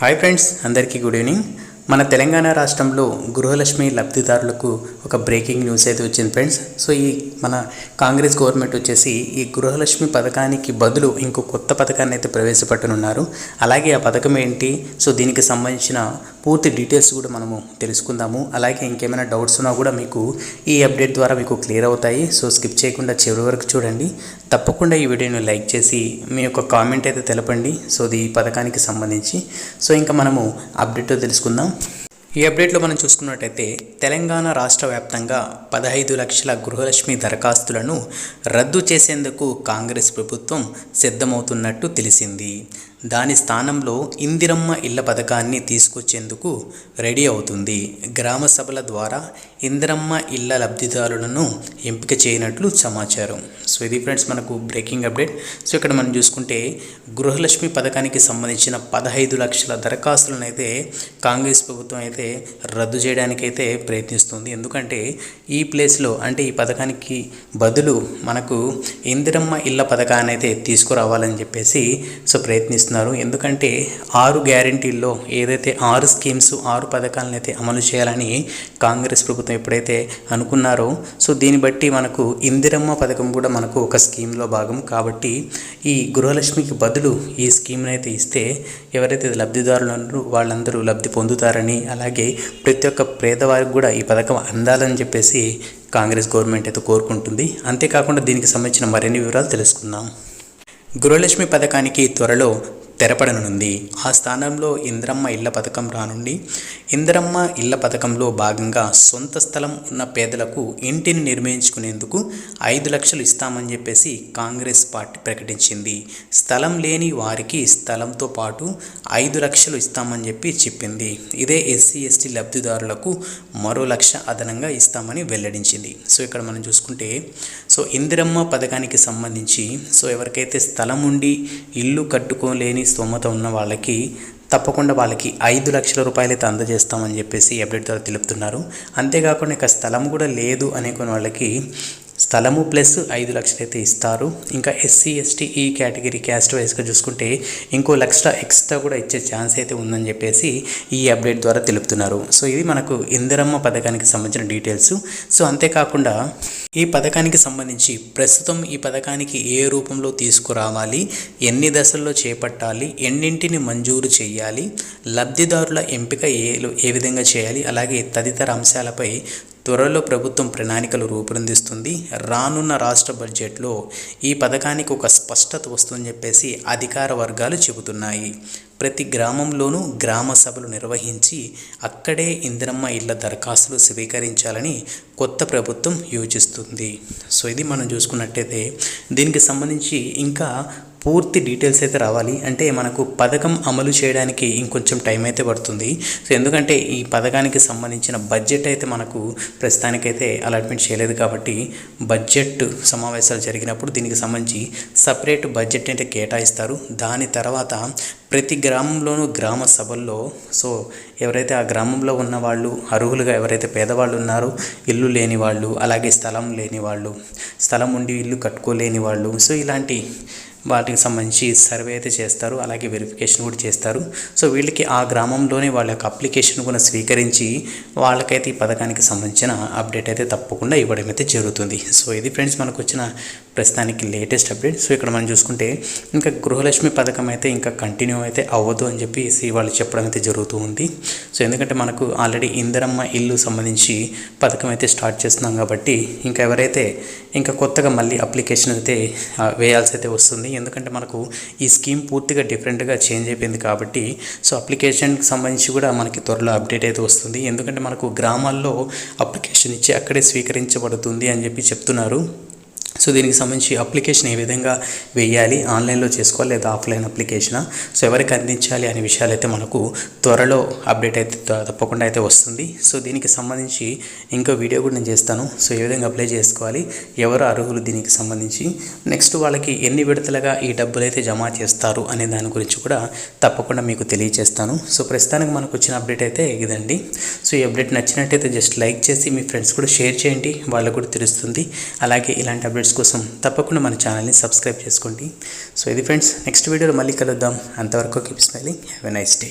Hi friends అందరికీ good evening మన తెలంగాణ రాష్ట్రంలో గృహలక్ష్మి లబ్ధిదారులకు ఒక బ్రేకింగ్ న్యూస్ అయితే వచ్చింది ఫ్రెండ్స్. సో ఈ మన కాంగ్రెస్ గవర్నమెంట్ వచ్చేసి ఈ గృహలక్ష్మి పథకానికి బదులు ఇంకో కొత్త పథకాన్ని అయితే ప్రవేశపెట్టనున్నారు. అలాగే ఆ పథకం ఏంటి? సో దీనికి సంబంధించిన పూర్తి డీటెయిల్స్ కూడా మనము తెలుసుకుందాము. అలాగే ఇంకేమైనా డౌట్స్ ఉన్నా కూడా మీకు ఈ అప్డేట్ ద్వారా మీకు క్లియర్ అవుతాయి. సో స్కిప్ చేయకుండా చివరి వరకు చూడండి. తప్పకుండా ఈ వీడియోని లైక్ చేసి మీ యొక్క కామెంట్ అయితే తెలపండి. సో ఈ పథకానికి సంబంధించి. సో ఇంకా మనము అప్డేట్ తెలుసుకుందాం. ఈ అప్డేట్లో మనం చూసుకున్నట్టయితే తెలంగాణ రాష్ట్ర వ్యాప్తంగా పదహైదు లక్షల గృహలక్ష్మి దరఖాస్తులను రద్దు చేసేందుకు కాంగ్రెస్ ప్రభుత్వం సిద్ధమవుతున్నట్టు తెలిసింది. దాని స్థానంలో ఇందిరమ్మ ఇళ్ళ పథకాన్ని తీసుకొచ్చేందుకు రెడీ అవుతుంది. గ్రామ సభల ద్వారా ఇందిరమ్మ ఇళ్ళ లబ్ధిదారులను ఎంపిక చేయనట్లు సమాచారం. సో ఇది ఫ్రెండ్స్ మనకు బ్రేకింగ్ అప్డేట్. సో ఇక్కడ మనం చూసుకుంటే గృహలక్ష్మి పథకానికి సంబంధించిన పదహైదు లక్షల దరఖాస్తులను అయితే కాంగ్రెస్ ప్రభుత్వం అయితే రద్దు చేయడానికి అయితే ప్రయత్నిస్తుంది. ఎందుకంటే ఈ ప్లేస్లో అంటే ఈ పథకానికి బదులు మనకు ఇందిరమ్మ ఇళ్ళ పథకాన్ని అయితే తీసుకురావాలని చెప్పేసి సో ప్రయత్నిస్తున్నారు. ఎందుకంటే ఆరు గ్యారంటీల్లో ఏదైతే ఆరు స్కీమ్స్ ఆరు పథకాలను అయితే అమలు చేయాలని కాంగ్రెస్ ప్రభుత్వం ఎప్పుడైతే అనుకున్నారో సో దీన్ని బట్టి మనకు ఇందిరమ్మ పథకం కూడా మనకు ఒక స్కీమ్లో భాగం. కాబట్టి ఈ గృహలక్ష్మికి బదులు ఈ స్కీమ్ని అయితే ఇస్తే ఎవరైతే లబ్ధిదారులు వాళ్ళందరూ లబ్ధి పొందుతారని అలాగే ప్రతి ఒక్క పేదవారికి కూడా ఈ పథకం అందాలని చెప్పేసి కాంగ్రెస్ గవర్నమెంట్ అయితే కోరుకుంటుంది. అంతేకాకుండా దీనికి సంబంధించిన మరిన్ని వివరాలు తెలుసుకుందాం. గృహలక్ష్మి పథకానికి త్వరలో తెరపడనుంది. ఆ స్థానంలో ఇంద్రమ్మ ఇళ్ళ పథకం రానుండి ఇంద్రమ్మ ఇళ్ళ పథకంలో భాగంగా సొంత స్థలం ఉన్న పేదలకు ఇంటిని నిర్మించుకునేందుకు ఐదు లక్షలు ఇస్తామని చెప్పేసి కాంగ్రెస్ పార్టీ ప్రకటించింది. స్థలం లేని వారికి స్థలంతో పాటు ఐదు లక్షలు ఇస్తామని చెప్పి చెప్పింది. ఇదే ఎస్సీ ఎస్టీ లబ్ధిదారులకు మరో లక్ష అదనంగా ఇస్తామని వెల్లడించింది. సో ఇక్కడ మనం చూసుకుంటే సో ఇందిరమ్మ పథకానికి సంబంధించి సో ఎవరికైతే స్థలం ఉండి ఇల్లు కట్టుకోలేని స్తోమత ఉన్న వాళ్ళకి తప్పకుండా వాళ్ళకి ఐదు లక్షల రూపాయలు అయితే అందజేస్తామని చెప్పేసి అప్డేట్ ద్వారా తెలుపుతున్నారు. అంతేకాకుండా ఇక స్థలం కూడా లేదు అనే కొన్ని వాళ్ళకి స్థలము ప్లస్ ఐదు లక్షలు అయితే ఇస్తారు. ఇంకా ఎస్సీ ఎస్టీ ఈ కేటగిరీ క్యాస్ట్ వైజ్గా చూసుకుంటే ఇంకో లక్ష ఎక్స్ట్రా కూడా ఇచ్చే ఛాన్స్ అయితే ఉందని చెప్పేసి ఈ అప్డేట్ ద్వారా తెలుపుతున్నారు. సో ఇది మనకు ఇందిరమ్మ పథకానికి సంబంధించిన డీటెయిల్స్. సో అంతేకాకుండా ఈ పథకానికి సంబంధించి ప్రస్తుతం ఈ పథకానికి ఏ రూపంలో తీసుకురావాలి ఎన్ని దశల్లో చేపట్టాలి ఎన్నింటిని మంజూరు చేయాలి లబ్ధిదారుల ఎంపిక ఏ ఏ విధంగా చేయాలి అలాగే తదితర అంశాలపై త్వరలో ప్రభుత్వం ప్రణాళికలు రూపొందిస్తుంది. రానున్న రాష్ట్ర బడ్జెట్లో ఈ పథకానికి ఒక స్పష్టత వస్తుందని చెప్పేసి అధికార వర్గాలు చెబుతున్నాయి. ప్రతి గ్రామంలోనూ గ్రామ సభలు నిర్వహించి అక్కడే ఇందిరమ్మ ఇళ్ళ దరఖాస్తులు స్వీకరించాలని కొత్త ప్రభుత్వం యోచిస్తుంది. సో ఇది మనం చూసుకున్నట్టయితే దీనికి సంబంధించి ఇంకా పూర్తి డీటెయిల్స్ అయితే రావాలి. అంటే మనకు పథకం అమలు చేయడానికి ఇంకొంచెం టైం అయితే పడుతుంది. సో ఎందుకంటే ఈ పథకానికి సంబంధించిన బడ్జెట్ అయితే మనకు ప్రస్తుతానికైతే అలాట్మెంట్ చేయలేదు కాబట్టి బడ్జెట్ సమావేశాలు జరిగినప్పుడు దీనికి సంబంధించి సపరేట్ బడ్జెట్ అయితే కేటాయిస్తారు. దాని తర్వాత ప్రతి గ్రామంలోనూ గ్రామ సభల్లో సో ఎవరైతే ఆ గ్రామంలో ఉన్న వాళ్ళు అర్హులుగా ఎవరైతే పేదవాళ్ళు ఉన్నారో ఇల్లు లేని వాళ్ళు అలాగే స్థలం లేని వాళ్ళు స్థలం ఉండి ఇల్లు కట్టుకోలేని వాళ్ళు సో ఇలాంటి వాటికి సంబంధించి సర్వే అయితే చేస్తారు అలాగే వెరిఫికేషన్ కూడా చేస్తారు. సో వీళ్ళకి ఆ గ్రామంలోనే వాళ్ళ యొక్క అప్లికేషన్ కూడా స్వీకరించి వాళ్ళకైతే ఈ పథకానికి సంబంధించిన అప్డేట్ అయితే తప్పకుండా ఇవ్వడం అయితే జరుగుతుంది. సో ఇది ఫ్రెండ్స్ మనకు వచ్చిన ప్రస్తుతానికి లేటెస్ట్ అప్డేట్ సో ఇక్కడ మనం చూసుకుంటే ఇంకా గృహలక్ష్మి పథకం అయితే ఇంకా కంటిన్యూ అయితే అవ్వదు అని చెప్పేసి వాళ్ళు చెప్పడం అయితే జరుగుతూ ఉంది. సో ఎందుకంటే మనకు ఆల్రెడీ ఇందరమ్మ ఇల్లు సంబంధించి పథకం అయితే స్టార్ట్ చేస్తున్నాం కాబట్టి ఇంకా ఎవరైతే ఇంకా కొత్తగా మళ్ళీ అప్లికేషన్ అయితే వేయాల్సి అయితే వస్తుంది. ఎందుకంటే మనకు ఈ స్కీమ్ పూర్తిగా డిఫరెంట్గా చేంజ్ అయిపోయింది కాబట్టి సో అప్లికేషన్కి సంబంధించి కూడా మనకి త్వరలో అప్డేట్ అయితే వస్తుంది. ఎందుకంటే మనకు గ్రామాల్లో అప్లికేషన్ ఇచ్చి అక్కడే స్వీకరించబడుతుంది అని చెప్పి చెప్తున్నారు. సో దీనికి సంబంధించి అప్లికేషన్ ఏ విధంగా వేయాలి ఆన్లైన్లో చేసుకోవాలి లేదా ఆఫ్లైన్ అప్లికేషనా? సో ఎవరికి అందించాలి అనే విషయాలు అయితే మనకు త్వరలో అప్డేట్ అయితే తప్పకుండా అయితే వస్తుంది. సో దీనికి సంబంధించి ఇంకో వీడియో కూడా నేను చేస్తాను. సో ఏ విధంగా అప్లై చేసుకోవాలి ఎవరు అర్హులు దీనికి సంబంధించి? నెక్స్ట్ వాళ్ళకి ఎన్ని విడతలుగా ఈ డబ్బులు అయితే జమ చేస్తారు అనే దాని గురించి కూడా తప్పకుండా మీకు తెలియజేస్తాను సో ప్రస్తుతానికి మనకు వచ్చిన అప్డేట్ అయితే ఇదండి. సో ఈ అప్డేట్ నచ్చినట్టయితే జస్ట్ లైక్ చేసి మీ ఫ్రెండ్స్ కూడా షేర్ చేయండి. వాళ్ళకు కూడా తెలుస్తుంది. అలాగే ఇలాంటి అప్డేట్ అప్డేట్స్ కోసం తప్పకుండా మన ఛానల్ని సబ్స్క్రైబ్ చేసుకోండి. సో ఇది ఫ్రెండ్స్ నెక్స్ట్ వీడియోలో మళ్ళీ కలుద్దాం. అంతవరకు keep smiling have a nice day